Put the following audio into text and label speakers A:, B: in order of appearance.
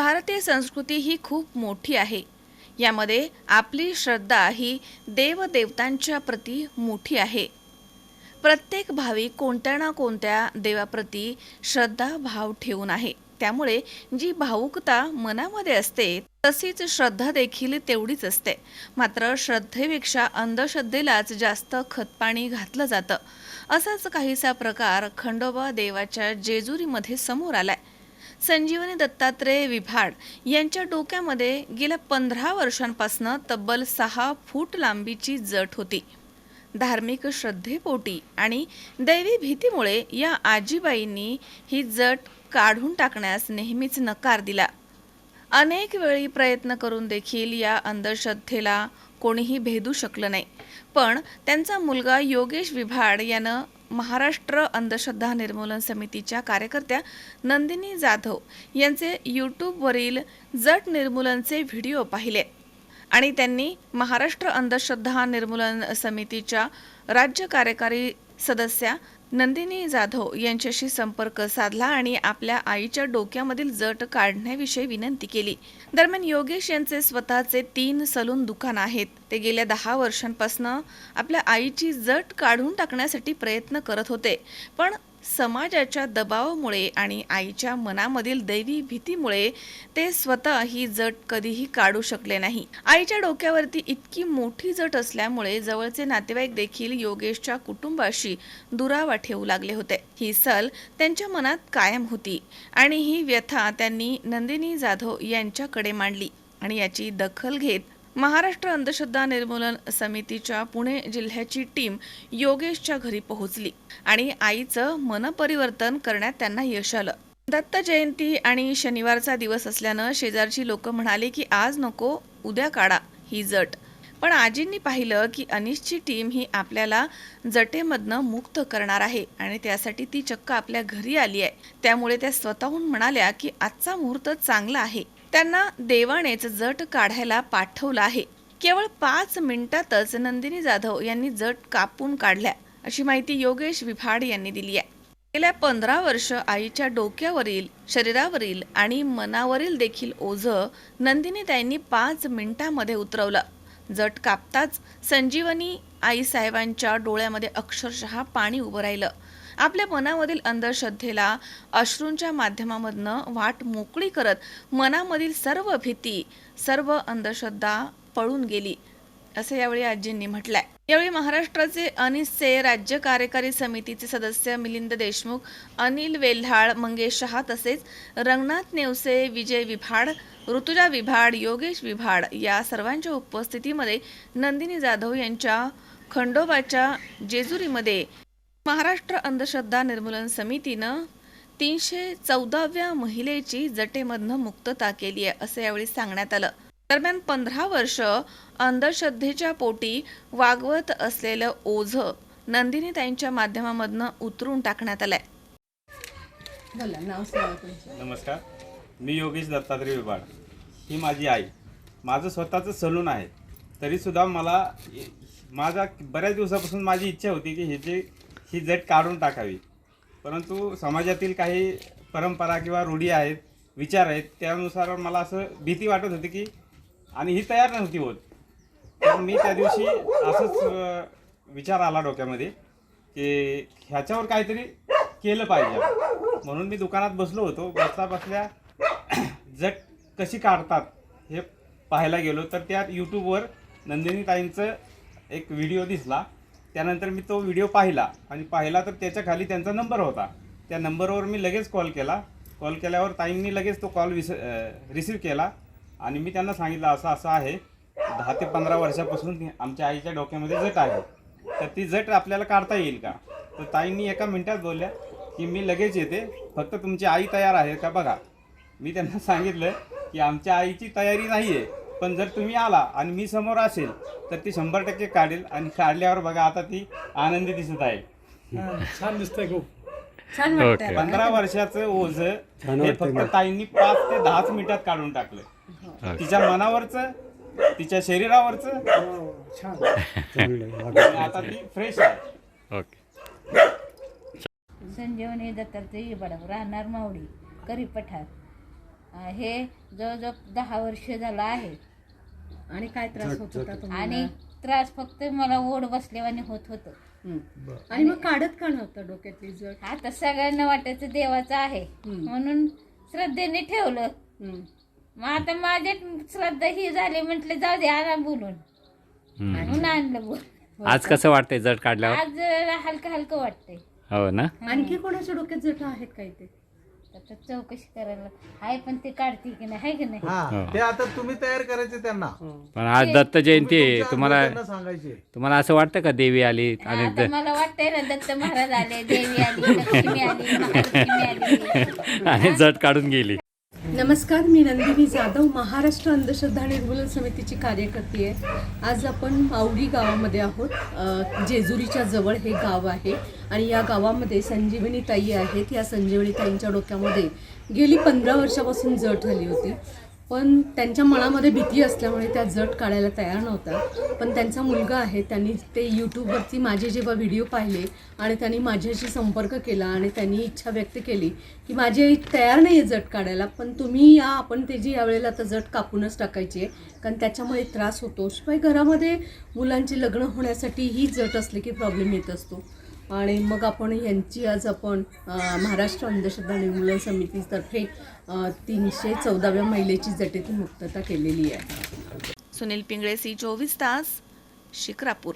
A: भारतीय संस्कृती ही खूप मोठी आहे. यामध्ये आपली श्रद्धा ही देवदेवतांच्या प्रती मोठी आहे. प्रत्येक भाविक कोणत्या ना कोणत्या देवाप्रती श्रद्धा भाव ठेवून आहे. त्यामुळे जी भावुकता मनामध्ये असते तशीच श्रद्धा देखील तेवढीच असते. मात्र श्रद्धेपेक्षा अंधश्रद्धेलाच जास्त खतपाणी घातलं जातं. असाच काहीसा प्रकार खंडोबा देवाच्या जेजुरीमध्ये समोर आलाय. संजीवनी दत्तात्रेय विभाड यांच्या डोक्यामध्ये गेल्या पंधरा वर्षांपासून तब्बल सहा फूट लांबीची जट होती. धार्मिक श्रद्धेपोटी आणि दैवी भीतीमुळे या आजीबाईंनी ही जट काढून टाकण्यास नेहमीच नकार दिला. अनेक वेळी प्रयत्न करून देखील या अंधश्रद्धेला कोणीही भेदू शकलं नाही. पण त्यांचा मुलगा योगेश विभाड यानं महाराष्ट्र अंधश्रद्धा निर्मूलन समितीच्या कार्यकर्त्या नंदिनी जाधव यांचे यूट्यूबवरील जट निर्मूलनचे व्हिडिओ पाहिले. आणि त्यांनी महाराष्ट्र अंधश्रद्धा निर्मूलन समितीच्या राज्य कार्यकारी सदस्या नंदिनी जाधव यांच्याशी संपर्क साधला आणि आपल्या आईच्या डोक्यामधील जट काढण्याविषयी विनंती केली. दरम्यान योगेश यांचे स्वतःचे तीन सलून दुकान आहेत. ते गेल्या दहा वर्षांपासून आपल्या आईची जट काढून टाकण्यासाठी प्रयत्न करत होते. पण समाजाच्या दबावामुळे आणि आईच्या मनामधील दैवी भीतीमुळे ते स्वतः ही जट कधीही काढू शकले नाही. आईच्या डोक्यावरती इतकी मोठी जट असल्यामुळे जवळचे नातेवाईक देखील योगेशच्या कुटुंबाशी दुरावा ठेवू लागले होते. ही सल त्यांच्या मनात कायम होती आणि ही व्यथा त्यांनी नंदिनी जाधव यांच्याकडे मांडली आणि याची दखल घेत महाराष्ट्र अंधश्रद्धा निर्मूलन समितीच्या पुणे जिल्ह्याची टीम योगेशच्या घरी पोहोचली आणि आईचं मनपरिवर्तन करण्यात त्यांना यश आलं. दत्त जयंती आणि शनिवारचा दिवस असल्यानं शेजारची लोक म्हणाले की आज नको उद्या काढा ही जट. पण आजींनी पाहिलं की अनिशची टीम ही आपल्याला जटेमधनं मुक्त करणार आहे आणि त्यासाठी ती चक्क आपल्या घरी आली आहे. त्यामुळे त्या स्वतःहून म्हणाल्या की आजचा मुहूर्त चांगला आहे. त्यांना देवानेच जट काढायला पाठवलं आहे. केवळ पाच मिनिटातच नंदिनी जाधव यांनी जट कापून काढल्या अशी माहिती योगेश विभाड यांनी दिली आहे. गेल्या पंधरा वर्ष आईच्या डोक्यावरील शरीरावरील आणि मनावरील देखील ओझं नंदिनी त्यांनी पाच मिनिटांमध्ये उतरवलं. जट कापताच संजीवनी आई साहेबांच्या डोळ्यामध्ये अक्षरशः पाणी उभं राहिलं. आपल्या मनामधील अंधश्रद्धेला अश्रूंच्या माध्यमामधनं वाट मोकळी करत मनामधील सर्व भीती सर्व अंधश्रद्धा पळून गेली असं यावेळी आजींनी म्हटलंय. यावेळी महाराष्ट्राचे अनिसचे राज्य कार्यकारी समितीचे सदस्य मिलिंद देशमुख अनिल वेल्हाळ मंगेश शहा तसेच रंगनाथ नेवसे विजय विभाड ऋतुजा विभाड योगेश विभाड या सर्वांच्या उपस्थितीमध्ये नंदिनी जाधव यांच्या खंडोबाच्या जेजुरीमध्ये महाराष्ट्र अंधश्रद्धा निर्मूलन समितीनं तीनशे चौदाव्या महिलेची जटेमधनं मुक्तता केली आहे असं यावेळी सांगण्यात आलं. दरम्यान पंधरा वर्ष अंधश्रद्धेच्या पोटी वागवत असलेलं ओझं नंदिनी ताईंच्या माध्यमामधनं उतरून टाकण्यात आलंय.
B: बोला नाव सांगा तुमचं.
C: नमस्कार. मी योगेश दत्तात्रय विभाड ही माझी आई. माझं स्वतःचं सलून आहे. तरीसुद्धा मला माझा बऱ्याच दिवसापासून माझी इच्छा होती की ह्याची ही जट काढून टाकावी. परंतु समाजातील काही परंपरा किंवा रूढी आहेत विचार आहेत त्यानुसार मला असं भीती वाटत होती की आणि ही तयार नव्हती होत. तर मी त्या दिवशी असंच विचार आला डोक्यामध्ये की ह्याच्यावर काहीतरी केलं पाहिजे. म्हणून मी दुकानात बसलो होतो. बसता बसल्या जट कशी काढतात हे पाहायला गेलो. तर त्यात यूट्यूबवर नंदिनी ताईंचं एक व्हिडिओ दिसला. त्यानंतर मी तो व्हिडिओ पाहिला आणि पाहिला तर त्याच्याखाली त्यांचा नंबर होता. त्या नंबरवर मी लगेच कॉल केला. कॉल केल्यावर ताईंनी लगेच तो कॉल विस रिसीव केला आणि मी त्यांना सांगितलं असं असं आहे. दहा ते पंधरा वर्षापासून आमच्या आईच्या डोक्यामध्ये जट आहे. तर ती जट आपल्याला काढता येईल का? तर ताईंनी एका मिनटात बोलल्या की मी लगेच येते. फक्त तुमची आई तयार आहे का बघा. मी त्यांना सांगितलं की आमच्या आईची तयारी नाही आहे पण जर तुम्ही आला आणि मी समोर असेल तर ती शंभर टक्के काढेल आणि काढल्यावर बघा आता ती आनंदी दिसत आहे.
D: छान दिसतंय खूप.
B: छान वाटतंय
C: पंधरा वर्षाचं ओझ हे फक्त ताईंनी पाच ते दहाच मिनिटात काढून टाकलं तिच्या मनावरचं तिच्या शरीरावरचं.
D: छान.
C: आणि आता ती फ्रेश आहे.
E: संजीवनी दत्तात्रय बडा राहणार मावडी करी पठार. हे जवळजवळ दहा वर्ष झालं आहे.
B: आणि काय त्रास होत होता तुम्हाला?
E: आणि त्रास फक्त मला ओढ बसल्यावानी होत होतं.
B: आणि मग काढत का नव्हतं डोक्यातली जड
E: आता सगळ्यांना वाटायचं देवाचं आहे.
B: हम्म.
E: म्हणून श्रद्धेने ठेवलं. मग आता माझ्यात श्रद्धा ही झाली म्हटलं जाऊ दे आणा बोलून.
F: हम्म.
E: म्हणून आणलं बोल.
F: आज कसं वाटतंय जड काढल्यावर?
E: आज हलकं हलकं वाटतंय.
F: हो ना?
B: आणखी कोणाच्या डोक्यात जट आहेत काय ते?
E: चौकशी करायला. आहे पण ते काढते की नाही आहे की नाही?
G: हा
F: हो.
G: ते आता तुम्ही तयार करायचे त्यांना.
F: पण आज दत्त जयंती आहे.
G: तुमच्या
F: तुम्हाला
G: त्यांना सांगायचे.
F: तुम्हाला असं वाटतं का देवी आली आणि
E: आता
F: द-
E: मला वाटतंय ना दत्त महाराज आले देवी आली लक्ष्मी आली महालक्ष्मी आली.
F: आणि जट काढून गेली.
B: नमस्कार मी नंदिनी जाधव महाराष्ट्र अंधश्रद्धा निर्मूलन समितीची कार्यकर्ती आहे. आज आपण मावडी गावामध्ये आहोत. जेजुरीच्या जवळ हे गाव आहे आणि या गावामध्ये संजीवनी ताई आहेत. या संजीवनी ताईंच्या डोक्यामध्ये गेली पंधरा वर्षापासून जट झाली होती. पण त्यांच्या मनामध्ये भीती असल्यामुळे त्या जट काढायला तयार नव्हता पण त्यांचा मुलगा आहे त्यांनी ते यूट्यूबवरती माझे जेव्हा व्हिडिओ पाहिले आणि त्यांनी माझ्याशी संपर्क केला आणि त्यांनी इच्छा व्यक्त केली की माझी आई तयार नाही आहे जट काढायला पण तुम्ही या आपण त्याची यावेळेला आता जट कापूनच टाकायची आहे कारण त्याच्यामुळे त्रास होतो. शिवाय घरामध्ये मुलांचे लग्न होण्यासाठी ही जट असली की प्रॉब्लेम येत असतो. आणि मग आपण यांची आज आपण महाराष्ट्र अंधश्रद्धा निर्मूलन समितीतर्फे तीनशे चौदाव्या महिलेची जटेतून मुक्तता केलेली आहे.
A: सुनील पिंगळे सी चोवीस तास शिक्रापूर.